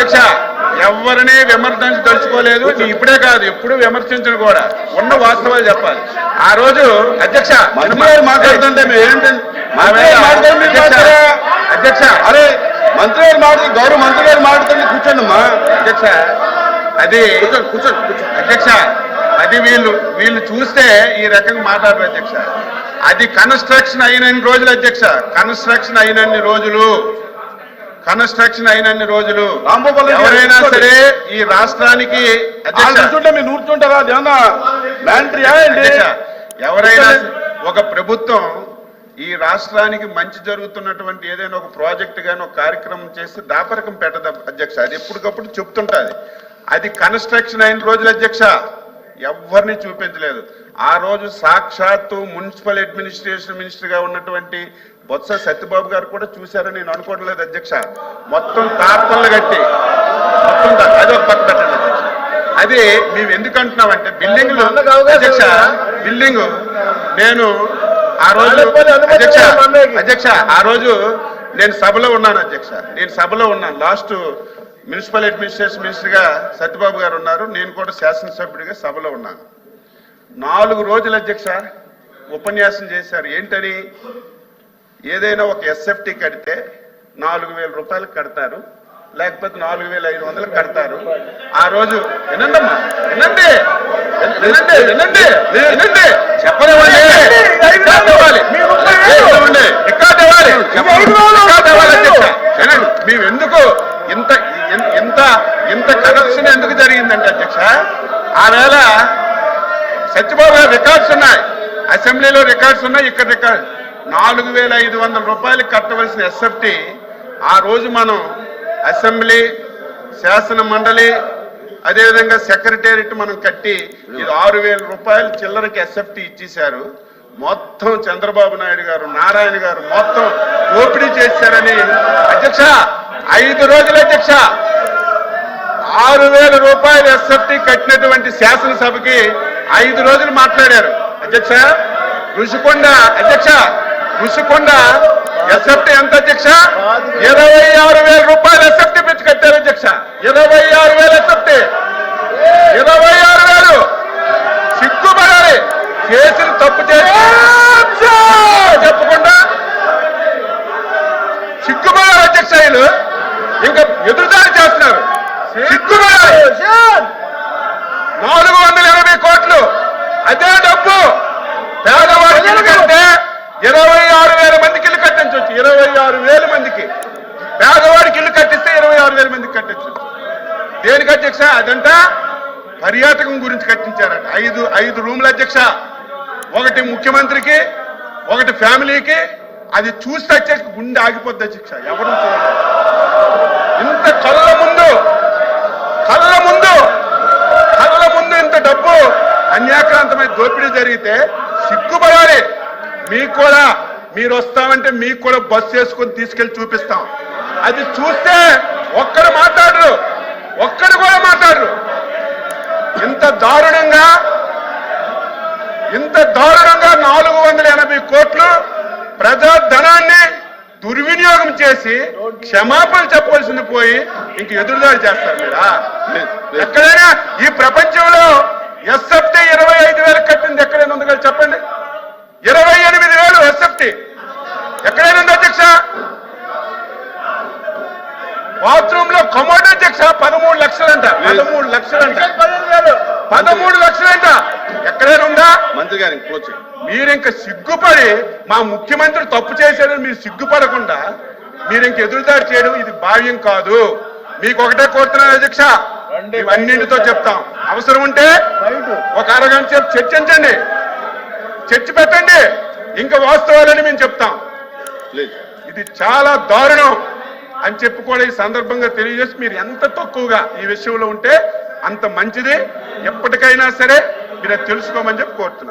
అధ్యక్ష ఎవరిని విమర్శించదలుచుకోలేదు నీ ఇప్పుడే కాదు ఎప్పుడు విమర్శించను కూడా. ఉన్న వాస్తవాలు చెప్పాలి. ఆ రోజు అధ్యక్ష మాట్లాడుతుంటే అధ్యక్ష, అరే మంత్రి గారు మాట్లాడు గౌరవ మంత్రి గారు మాట్లాడుతుంటే కూర్చోండి అమ్మా అధ్యక్ష అది కూర్చోండి కూర్చోండి అధ్యక్ష అది వీళ్ళు వీళ్ళు చూస్తే ఈ రకంగా మాట్లాడరు అధ్యక్ష. అది కన్స్ట్రక్షన్ అయినన్ని రోజులు అధ్యక్ష? కన్స్ట్రక్షన్ అయినన్ని రోజులు? కన్స్ట్రక్షన్ అయినన్ని రోజులు ఎవరైనా. సరే ఈ రాష్ట్రానికి ఎవరైనా ఒక ప్రభుత్వం ఈ రాష్ట్రానికి మంచి జరుగుతున్నటువంటి ఏదైనా ఒక ప్రాజెక్ట్ గాని ఒక కార్యక్రమం చేస్తే దాపరకం పెట్టదు అధ్యక్ష. అది ఎప్పటికప్పుడు చెప్తుంటది. అది కన్స్ట్రక్షన్ అయిన రోజులు అధ్యక్ష. ఎవరిని చూపించలేదు. ఆ రోజు సాక్షాత్తు మున్సిపల్ అడ్మినిస్ట్రేషన్ మినిస్టర్గా ఉన్నటువంటి బొత్స సత్యబాబు గారు కూడా చూశారని నేను అనుకోవడం లేదు అధ్యక్ష. మొత్తం తార్పళ్ళు కట్టి మొత్తం అది ఒక పక్క పెట్టండి అది మేము ఎందుకు అంటున్నామంటే బిల్డింగ్ అధ్యక్ష బిల్డింగ్ నేను ఆ రోజు అధ్యక్ష అధ్యక్ష ఆ రోజు నేను సభలో ఉన్నాను అధ్యక్ష. నేను సభలో ఉన్నాను. లాస్ట్ మున్సిపల్ అడ్మినిస్ట్రేషన్ మినిస్టర్గా సత్యబాబు గారు ఉన్నారు. నేను కూడా శాసనసభ్యుడిగా సభలో ఉన్నాను. నాలుగు రోజులు అధ్యక్ష ఉపన్యాసం చేశారు. ఏంటని? ఏదైనా ఒక ఎస్ఎఫ్టీ కడితే నాలుగు వేల రూపాయలు కడతారు. లేకపోతే నాలుగు వేల ఐదు వందలు కడతారు. ఆ రోజు వినండమ్మా వినండి. వినండి వినండి వినండి. చెప్పనివ్వండి. రికార్డు ఇవ్వాలి. మేము ఎందుకు ఇంత ఇన్- ఇంత ఇంత కరప్షన్ ఎందుకు జరిగిందంటే అధ్యక్ష ఆవేళ సత్యబాబు గారు రికార్డ్స్ ఉన్నాయి. అసెంబ్లీలో రికార్డ్స్ ఉన్నాయి ఇక్కడ రికార్డ్. నాలుగు వేల ఐదు వందల రూపాయలు కట్టవలసిన ఎస్ఎఫ్టీ ఆ రోజు మనం అసెంబ్లీ శాసన మండలి అదేవిధంగా సెక్రటేరియట్ మనం కట్టి ఇది ఆరు వేల రూపాయలు చిల్లరకి ఎస్ఎఫ్టీ ఇచ్చేశారు. మొత్తం చంద్రబాబు నాయుడు గారు నారాయణ గారు మొత్తం ఓపిడీ చేశారని అధ్యక్ష ఐదు రోజుల అధ్యక్ష ఆరు వేల రూపాయలు ఎస్ఎఫ్టీ కట్టినటువంటి శాసనసభకి ఐదు రోజులు మాట్లాడారు. అధ్యక్ష ఋషికొండ అధ్యక్ష ఋషికొండ ఎస్ఎఫ్టీ ఎంత అధ్యక్ష? ఇరవై ఆరు వేల రూపాయలు ఎస్ఎఫ్టీ పెట్టి కట్టారు అధ్యక్ష. ఇరవై ఆరు వేల ఎస్ఎఫ్టీ. ఇరవై ఆరు వేలు. సిగ్గుపడాలి. చేసిన తప్పు చేసి చెప్పకుండా సిగ్గుపడాలి అధ్యక్ష ఆయన ఇంకా ఎదురుదారి చేస్తున్నారు. నాలుగు వందల ఎనభై కోట్లు. అదే డబ్బు. ఇల్లు కడితే ఇరవై ఆరు వేల మందికి ఇల్లు కట్టించవచ్చు ఇరవై ఆరు వేల మందికి. పేదవాడికి ఇల్లు కట్టిస్తే ఇరవై ఆరు వేల మందికి కట్టించవచ్చు దేనికి అధ్యక్ష? అదంట పర్యాటకం గురించి కట్టించారట. ఐదు ఐదు రూముల అధ్యక్ష. ఒకటి ముఖ్యమంత్రికి ఒకటి ఫ్యామిలీకి అది చూస్తే గుండె ఆగిపోద్ది శిక్ష. ఎవరు చూడలేదు ఇంత కళ్ళ ముందు కళ్ళ ముందు కళ్ళ ముందు ఇంత డబ్బు అన్యాక్రాంతమైన దోపిడీ జరిగితే సిగ్గుపడాలి. మీకు కూడా మీరు వస్తామంటే మీకు కూడా బస్సు వేసుకొని తీసుకెళ్ళి చూపిస్తాం. అది చూస్తే ఒక్కడు మాట్లాడరు. ఒక్కడు కూడా మాట్లాడరు. ఇంత దారుణంగా ఇంత దారుణంగా నాలుగు వందల ఎనభై కోట్లు ప్రజా ధనాన్ని దుర్వినియోగం చేసి క్షమాపణ చెప్పవలసింది పోయి ఇంక ఎదురుదాడి చేస్తారు మీరా ఎక్కడైనా ఈ ప్రపంచంలో ఎస్ఎఫ్టీ ఇరవై ఐదు వేలు కట్టింది ఎక్కడైనా ఉంది కదా చెప్పండి? ఇరవై ఎనిమిది వేలు ఎస్ఎఫ్టీ. ఎక్కడైనా ఉంది అధ్యక్ష? బాత్రూమ్లో కమోడ్ అధ్యక్ష పదమూడు లక్షలంట పదమూడు లక్షలంట. పదమూడు లక్షలంట. ఎక్కడైనా ఉందా మంత్రి గారు కూర్చో మీరు ఇంక సిగ్గుపడి మా ముఖ్యమంత్రి తప్పు చేశాడని మీరు సిగ్గుపడకుండా మీరు ఇంక ఎదురుదాడి చేయడం ఇది భావ్యం కాదు. మీకు ఒకటే కోరుతున్నాను అధ్యక్ష. ఇవన్నింటితో చెప్తాం. అవసరం ఉంటే ఒక అరగంట సేపు చర్చించండి. చర్చ పెట్టండి. ఇంకా వాస్తవాలని మేము చెప్తాం. ఇది చాలా దారుణం అని చెప్పి కూడా ఈ సందర్భంగా తెలియజేసి మీరు ఎంత తక్కువగా ఈ విషయంలో ఉంటే అంత మంచిది. ఎప్పటికైనా సరే మీరు తెలుసుకోమని చెప్పి కోరుతున్నాను.